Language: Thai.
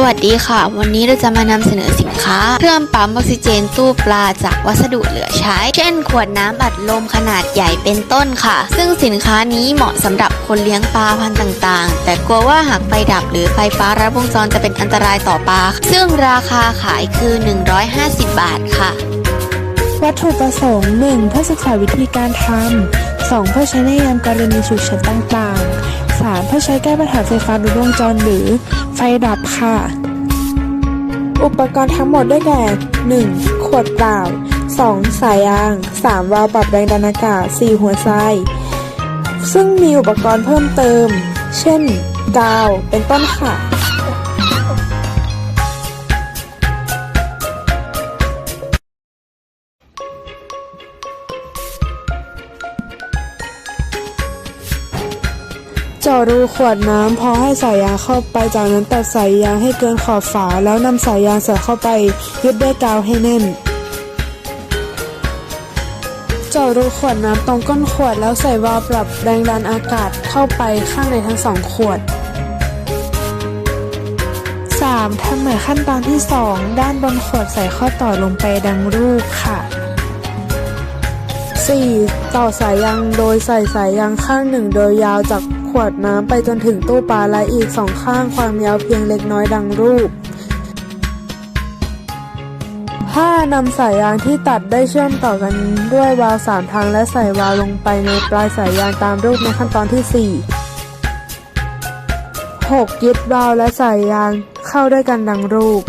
สวัสดีค่ะ วันนี้เราจะมานำเสนอสินค้า เครื่องปั๊มออกซิเจนตู้ปลาจากวัสดุเหลือใช้ เช่น ขวดน้ำอัดลมขนาดใหญ่เป็นต้นค่ะ ซึ่งสินค้านี้เหมาะสำหรับคนเลี้ยงปลาพันธุ์ต่างๆ แต่กลัวว่าหากไฟดับหรือไฟฟ้ารัดวงจรจะเป็นอันตรายต่อปลา ซึ่งราคาขายคือ 150 บาทค่ะ วัตถุประสงค์ 1. เพื่อศึกษาวิธีการทำ 2. เพื่อใช้ในยามกรณีฉุกเฉินต่างๆ สารเพื่อใช้แก้ปัญหาไฟฟ้าดูดวงจรหรือไฟดับค่ะ อุปกรณ์ทั้งหมดได้แก่ 1. ขวดเปล่า 2. สายยาง 3. วาล์วปรับแรงดันอากาศ 4. หัวไซซึ่งมีอุปกรณ์เพิ่มเติม เช่น กาว เป็นต้นค่ะ จาะรูขวดน้ำพอให้สายยางเข้าไป จากนั้นตัดสายยางให้เกินขอบฝา แล้วนำสายยางใส่เข้าไป ยึดด้วยกาวให้แน่นเจาะรูขวดน้ำตรงก้นขวดแล้วใส่วาล์วปรับแรงดันอากาศเข้าไปข้างในทั้งสองขวด 3. ทำเหมือนขั้นตอนที่ 2 ด้านบนขวดใส่ข้อต่อลงไปดังรูปค่ะ 4. ต่อสายยางโดยใส่สายยางข้างหนึ่งโดยยาวจาก ขวดน้ำไปจนถึงตู้ปลาและอีกสองข้างความยาวเพียงเล็กน้อยดังรูป 5. นำสายยางที่ตัดได้เชื่อมต่อกันด้วยวาล์วสามทางและใส่วาล์วลงไปในปลายสายยางตามรูปในขั้นตอนที่ 4 6. ยึดวาล์วและสายยางเข้าด้วยกันดังรูป